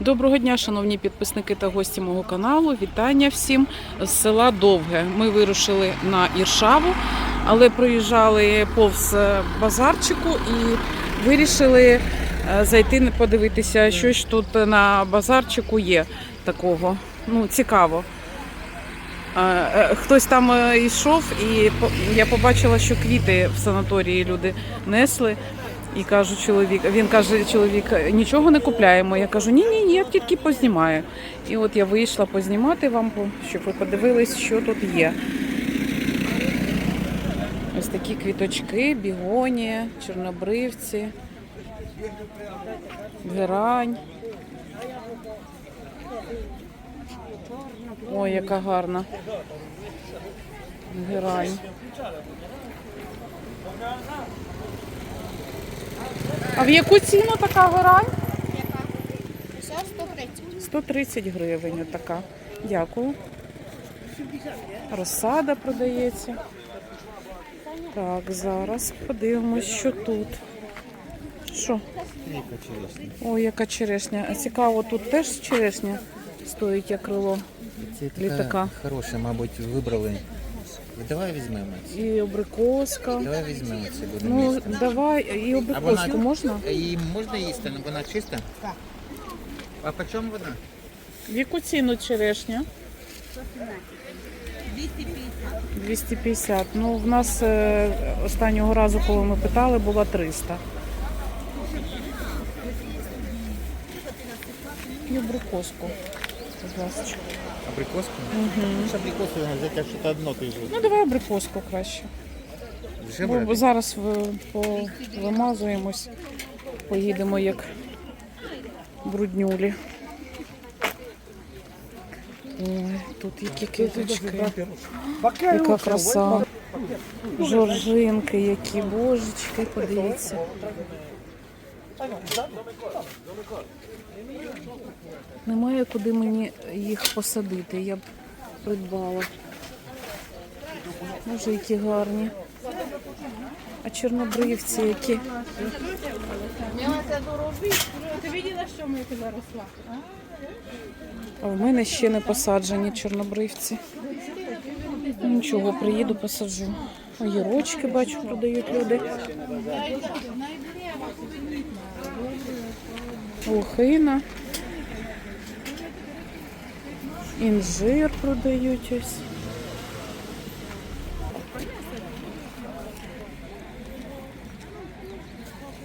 Доброго дня, шановні підписники та гості мого каналу. Вітання всім з села Довге. Ми вирушили на Іршаву, але проїжджали повз базарчику і вирішили е, зайти подивитися, що ж тут на базарчику є такого. Ну, цікаво. Е, Хтось там е, йшов, і я побачила, що квіти в санаторії люди несли. І кажу чоловік, він каже, чоловік, нічого не купляємо. Я кажу, ні, ні, ні, я тільки познімаю. І от я вийшла познімати вам, щоб ви подивились, що тут є. Ось такі квіточки, бігонія, чорнобривці, герань. Ой, яка гарна. Герань. А в яку ціну така герань? Все 130. 130 гривень така. Дякую. Розсада продається. Так, зараз подивимось, що тут. Що? Ой, яка черешня. Цікаво, тут теж черешня стоїть як крило. Це Літака. хороша, мабуть, вибрали. Давай візьмемо. це. І обрикоска. Давай візьмемо це буде Ну, місто. давай, і обрикоску можна? Її можна їсти, але вона чиста? Так. А по чому вона? В яку ціну черешня? 250. Ну, в нас е, останнього разу, коли ми питали, була 300. І абрикоску. Будь ласка. Абрикоску? Угу. З абрикосу взяти щось одно ти. Ну, давай абрикоску краще. Вже Бо, бо брати? зараз ви- по, вимазуємось, поїдемо як бруднюлі. Ой, тут які квіточки. Яка краса. Жоржинки, які божечки, подивіться. Немає куди мені їх посадити, я б придбала. Може, які гарні. А чорнобривці які. Ти бачила, що ми тебе росла? А в мене ще не посаджені чорнобривці. Нічого, приїду, посаджу. Огірочки бачу, продають люди. Лохина. Інжир продають ось.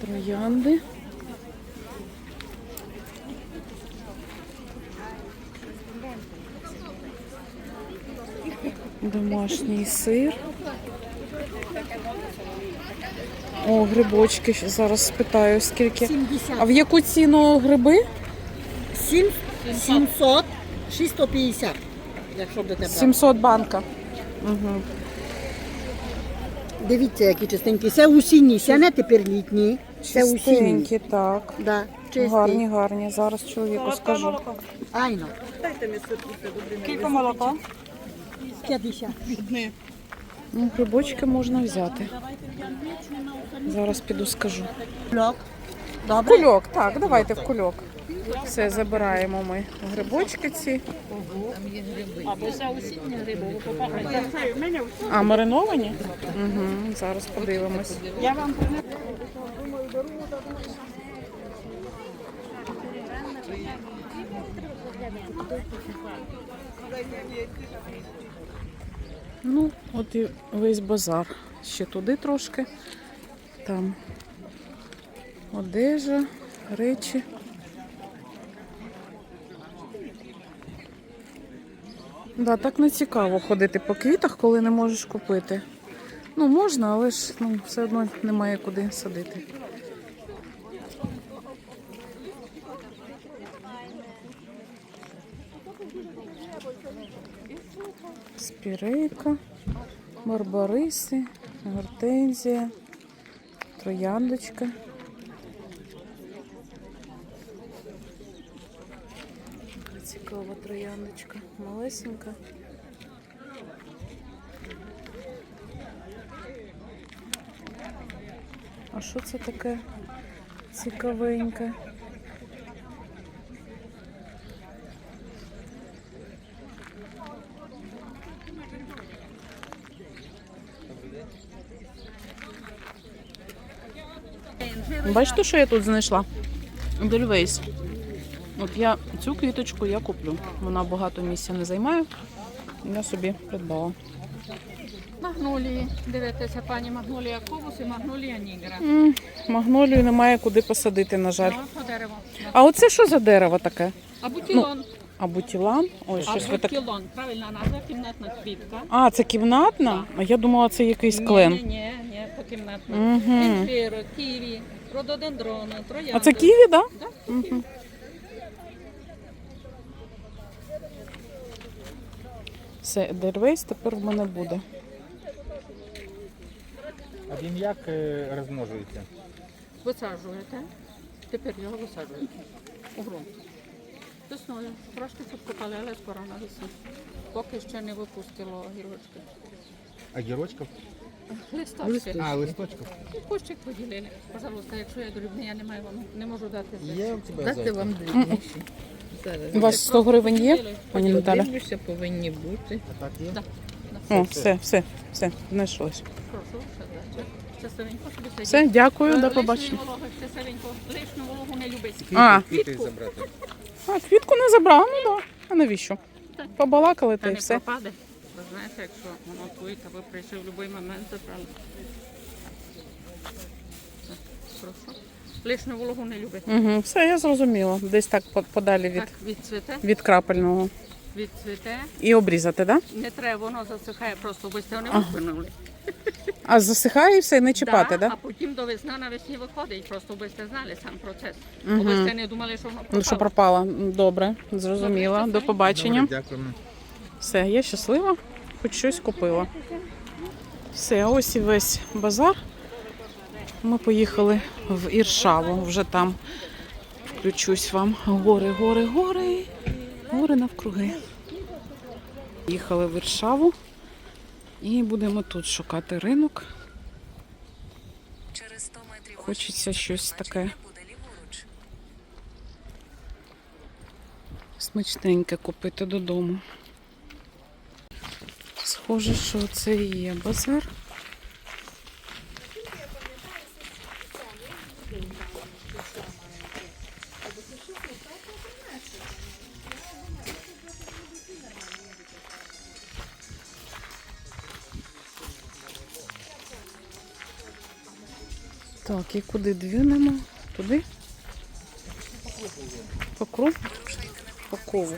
Троянди. Домашній сир. О, грибочки. Зараз спитаю, скільки. 70. А в яку ціну гриби? 7, 700, 650, якщо будете брати. 700 банка. Угу. Дивіться, які чистенькі. Це усінні, це не тепер літні. Це усінні. Чистенькі, так. Да, чисті. Гарні, гарні. Зараз чоловіку скажу. Айно. Скільки молоко? 50. Ну, грибочки можна взяти. Зараз піду скажу. Льок. Добре? Кульок, так, давайте в кульок. Все, забираємо ми грибочки ці. А, мариновані? Угу, зараз подивимось. Я вам принесу. Ну, от і весь базар. Ще туди трошки. Там одежа, речі. Да, так не цікаво ходити по квітах, коли не можеш купити. Ну, можна, але ж ну, все одно немає куди садити. Спірейка, барбариси, гортензія, трояндочка. Цікава трояндочка, малесенька. А що це таке цікавеньке? Бачите, що я тут знайшла? Дельвейс. От я цю квіточку я куплю. Вона багато місця не займає. Я собі придбала. Магнолії. Дивитеся, пані Магнолія Ковус і Магнолія Нігра. М, Магнолію немає куди посадити, на жаль. Ну. А оце що за дерево таке? А бутілон. А бутілан? Ой, а щось ви так. бутілон. Правильна назва, кімнатна квітка. А, це кімнатна? А я думала, це якийсь клен. Ні, ні, ні, кімнатна. Мгм. Імпіро, ківі, рододендрона, троянди. А це ківі, так? Да, Да? це ківі. Все, Дельвейс тепер в мене буде. А він як е, розмножується? Висаджуєте. Тепер його висаджуєте. У ґрунт. Весною. Трошки підкопали, але скоро на навесні. Поки ще не випустило гірочки. А гірочків? Листочки. А, листочків. І Кущик поділили. Пожалуйста, якщо я дрібний, я не маю вам, не можу дати. Є у тебе Дати зайка? вам дрібніші. Зараз. У вас 100 гривень є, пані Наталя? Дивлюся, повинні бути. А так є? Да. О, все, все, все, знайшлось. Прошу. Щасливенько собі сидіть. Все, дякую, до побачення. щасливенько. Лишню вологу не любить. А. Квіти, квіти забрати. А, квітку не забрала, ну так. Да. А навіщо? Побалакали та Та й не все. пропаде. Знаєте, якщо воно твоє, то ви прийшли в будь-який момент забрали. Прошу. Лишню вологу не любить. Угу, все, я зрозуміла. Десь так по- подалі від, Так, відцвіте, від крапельного. відцвіте. І обрізати, так? Да? Не треба, воно засихає, просто ви його не викинули. А засихає і все, не чіпати, так? Да, Да? А потім до весна навесні виходить, просто ви сте знали сам процес. Мгм. Ви сте не думали, що воно Ну, що пропало. пропала. Добре, зрозуміла. Добре, До побачення. Добре, дякуємо. Все, я щаслива, хоч щось купила. Все, ось і весь базар. Ми поїхали в Іршаву, вже там включусь вам. Гори, гори, гори, гори навкруги. Їхали в Іршаву і будемо тут шукати ринок. Через 100 метрів Хочеться щось таке смачненьке купити додому. Схоже, що це і є базар. Так, і куди двинемо? Туди? По кругу?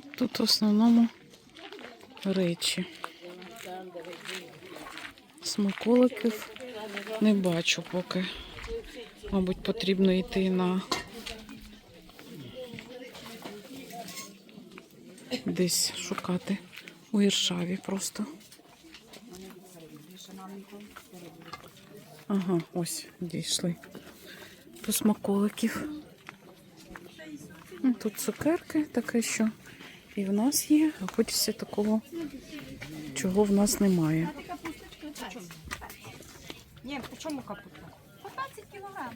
Тут в основному речі. Смаколиків не бачу поки. Мабуть, потрібно йти на десь шукати у Іршаві просто. Ага, ось дійшли. До смаколиків. Тут цукерки таке, що і в нас є, а хочеться такого, чого в нас немає. Ні, по чому капуста? 15 кілограм.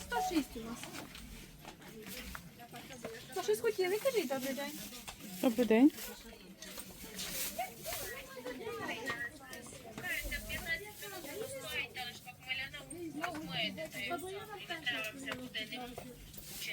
106 у вас. 106 хотіли, кажіть, добрий день. Добрий день.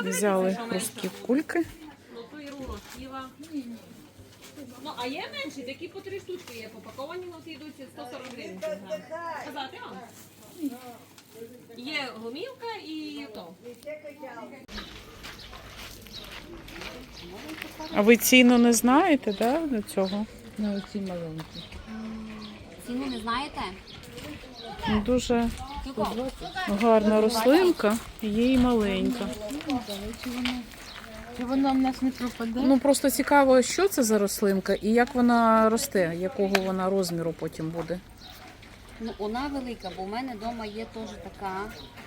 Взяли хрусткі кульки. Ну, а є менші, такі по три штучки є попаковані, ну ті йдуть 140 гривень. Казати вам? Є гумілка і то. А ви ціну не знаєте, да, до цього? На оці маленькі. ціну не знаєте? Дуже гарна рослинка, є і маленька. Чи вона в нас не пропаде? Ну просто цікаво, що це за рослинка і як вона росте, якого вона розміру потім буде. Ну, вона велика, бо в мене вдома є теж така.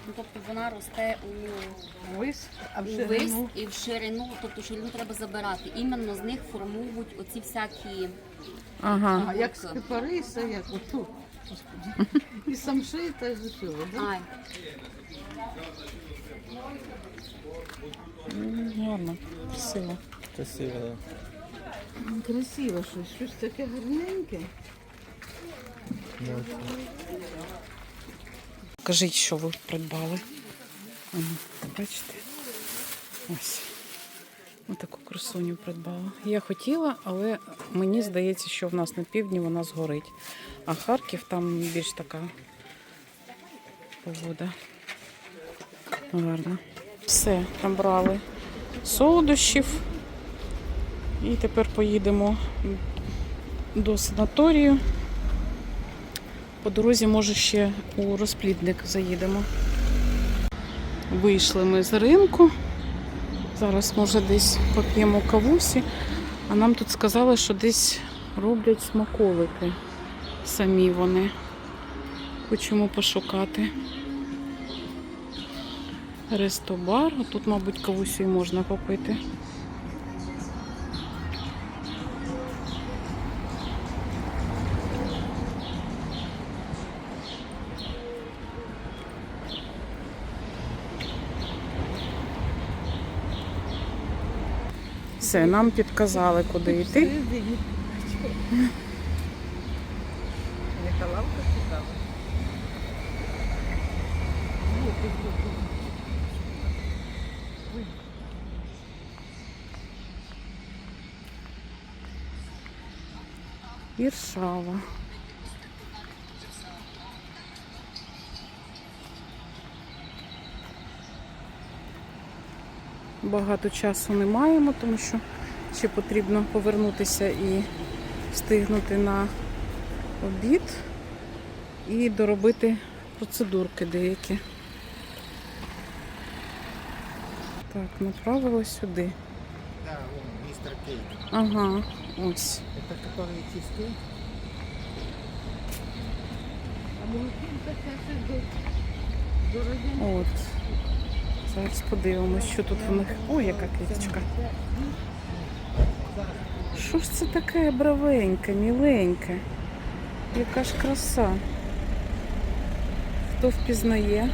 Ну, тобто вона росте у, Вис, а в у вис і в ширину, тобто ширину треба забирати. Іменно з них формують оці всякі. Ага. А як з кипариса, як отут. Господи. І самши та з усього, да? Ай, Гарно, красиво. Красиво. Красиво щось, щось таке гарненьке. Кажіть, що ви придбали. Бачите? Ось. Ось таку красуню придбала. Я хотіла, але мені здається, що в нас на півдні вона згорить. А Харків там більш така погода. Гарно. Все, набрали солодощів. І тепер поїдемо до санаторію. По дорозі, може, ще у розплідник заїдемо. Вийшли ми з ринку. Зараз, може, десь поп'ємо кавусі. А нам тут сказали, що десь роблять смаколики. Самі вони. Хочемо пошукати. Рестобар. Тут, мабуть, кавусі можна попити. Все, нам підказали, куди йти. Іршава. Багато часу не маємо, тому що ще потрібно повернутися і встигнути на обід і доробити процедурки деякі. Так, направила сюди. Да, он, мистер Кейк. Ага, ось. Это который? А ця ще до-. От. Зараз подивимось, що тут в них. О, яка квіточка. Що ж це таке бравеньке, міленьке? Яка ж краса. Хто впізнає?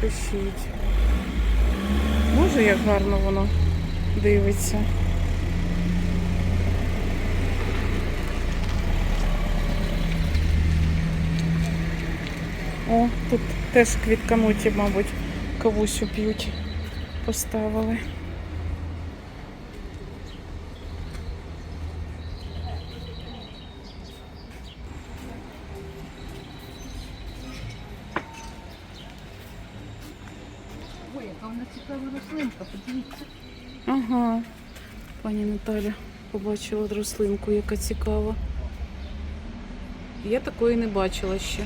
Пишіть. Може, як гарно воно дивиться. О, тут теж квіткануті, мабуть, кавусю п'ють. Поставили. Ой, яка вона цікава рослинка, подивіться. Ага. Пані Наталя побачила рослинку, яка цікава. Я такої не бачила ще.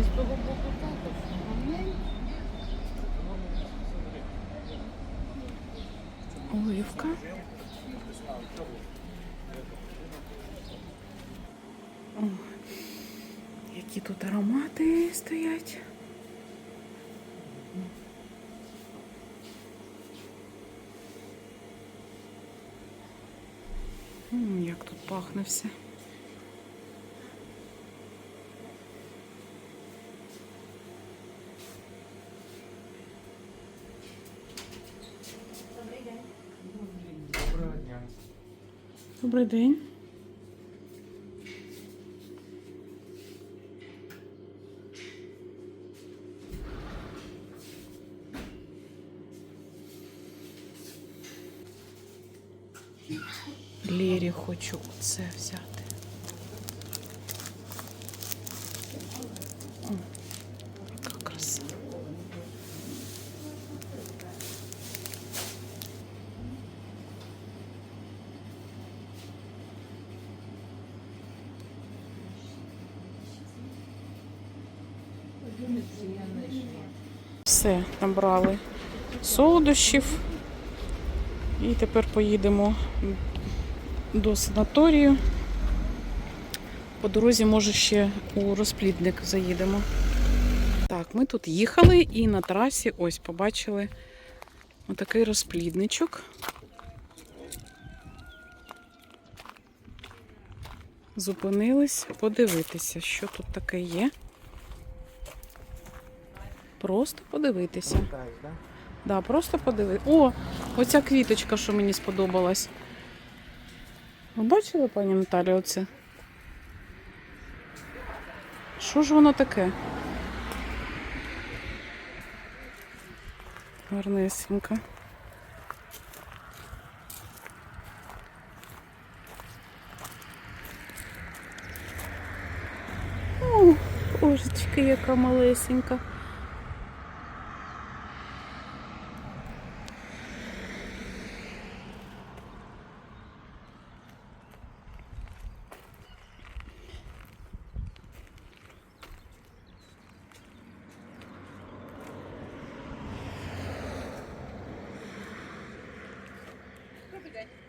І з того боку також. Гарненько. Оливка. О, які тут аромати стоять. Як тут пахне все. Добрий день. Лєрі хочу це взяти. Все, набрали солодощів. І тепер поїдемо до санаторію. По дорозі, може, ще у розплідник заїдемо. Так, ми тут їхали і на трасі ось побачили отакий розплідничок. Зупинились подивитися, що тут таке є. Просто подивитися. Да, просто подивитися. О, оця квіточка, що мені сподобалась. Ви бачили, пані Наталі, оце? Що ж воно таке? Гарнесенька. О, божечки, яка малесенька.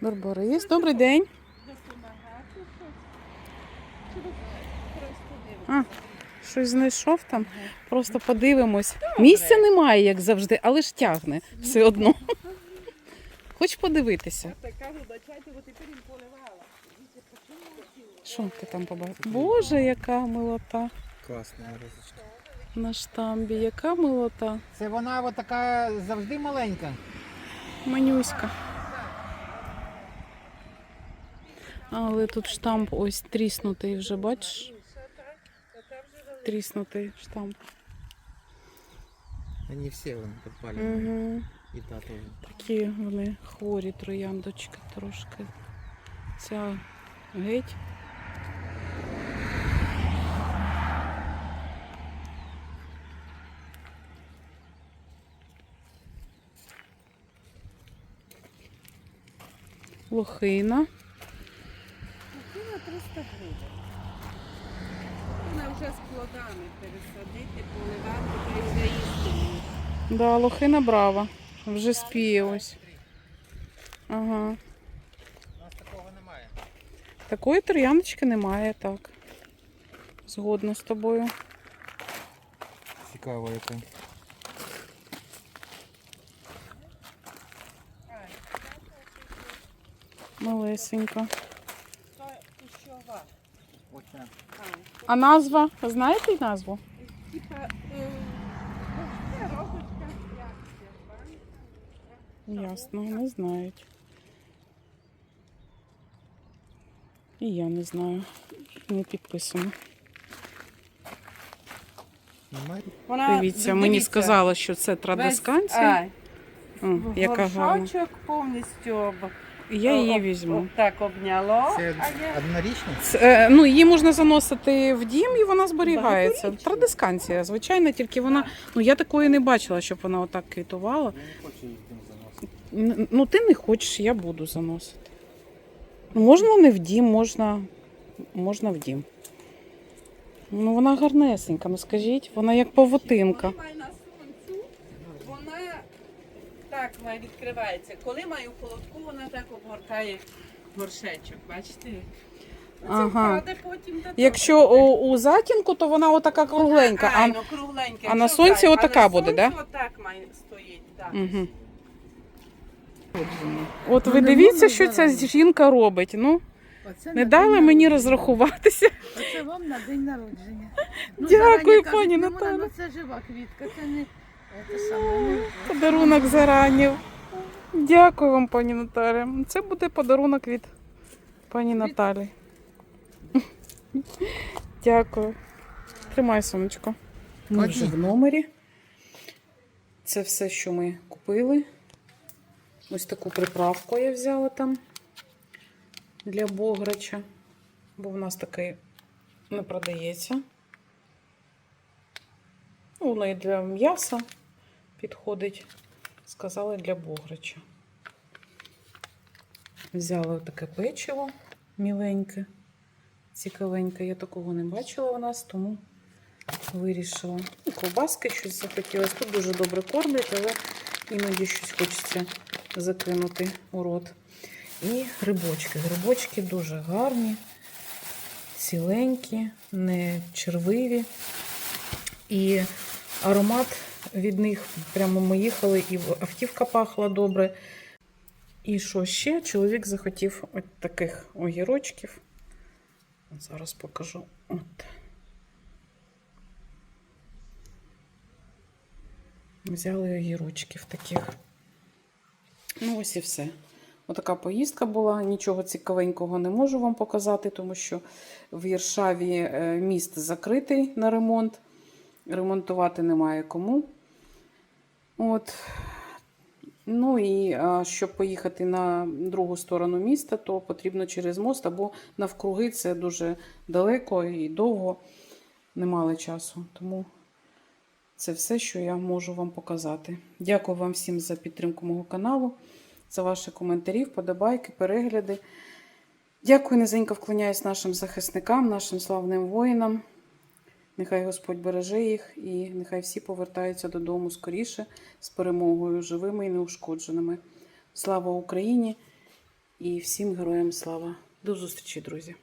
Барбарис, добрий день. А, щось знайшов там. Просто подивимось. Місця немає, як завжди, але ж тягне все одно. Хоч подивитися. Що ти там побачив? Боже, яка милота Класна розочка. на штамбі, яка милота. Це вона от така завжди маленька. Манюська. Але тут штамп ось тріснутий вже, бачиш? Тріснутий штамп. Вони всі вони підпалі. Угу. І та теж. Такі вони хворі трояндочки трошки. Ця геть. Лохина. Вона вже з плодами пересадити, поливати, та й. Да, лохина брава. Вже спіє ось. Ага. У нас такого немає. Такої трояночки немає, так. Згодна з тобою. Цікаво яка. Малесенька. А назва? Знаєте назву? Типа, е, розочка, Ясно, не знають. І я не знаю. Не підписано. Вона, Дивіться, мені сказали, що це традисканція. О, яка гарна. Горшочок повністю об, Я її візьму. так обняло. Це однорічна? Це, е, ну, її можна заносити в дім і вона зберігається. Традисканція, звичайно, тільки вона. Ну я такої не бачила, щоб вона отак квітувала. Н- Ну, ти не хочеш, я буду заносити. Ну, Можна не в дім, можна, можна в дім. Ну, вона гарнесенька, ну скажіть, вона як павутинка. Коли має на сонцю, вона так має відкривається. Коли має у холодку, вона так обгортає горшечок. Бачите? Це Ага. впаде потім до Якщо у, у затінку, то вона отака кругленька. А, Правильно, кругленька. а на Якщо сонці так, отака а на буде, сонці да? Отак має стоїть, так. Угу. От ви дивіться, що ця жінка робить. Ну, Оце не дала мені розрахуватися. Це вам на день народження. Дякую, зарані кажуть, пані не можна, Наталя. ну Це жива квітка, це не- Подарунок зарані. Дякую вам, пані Наталя. Це буде подарунок від пані Наталі. Дякую. Тримай сонечко. Ми вже в номері. Це все, що ми купили. Ось таку приправку я взяла там для бограча, бо в нас такий не продається. Ну, Воно і для м'яса підходить. Сказали для бограча. Взяла таке печиво міленьке, цікавеньке. Я такого не бачила у нас, тому вирішила. Ну, Ковбаски щось захотілося. Тут дуже добре кормлять, але іноді щось хочеться закинути у рот. І грибочки. Грибочки дуже гарні, ціленькі, не червиві. І аромат від них прямо ми їхали, і автівка пахла добре. І що ще? Чоловік захотів от таких огірочків. Зараз покажу. От. Взяли огірочків таких. Ну, ось і все. Отака поїздка була. Нічого цікавенького не можу вам показати, тому що в Єршаві е, міст закритий на ремонт. Ремонтувати немає кому. От. Ну і щоб поїхати на другу сторону міста, то потрібно через мост або навкруги. Це дуже далеко і довго. Не мали часу. Тому це все, що я можу вам показати. Дякую вам всім за підтримку мого каналу, за ваші коментарі, вподобайки, перегляди. Дякую, низенько вклоняюсь нашим захисникам, нашим славним воїнам. Нехай Господь береже їх і нехай всі повертаються додому скоріше з перемогою, живими і неушкодженими. Слава Україні і всім героям слава! До зустрічі, друзі!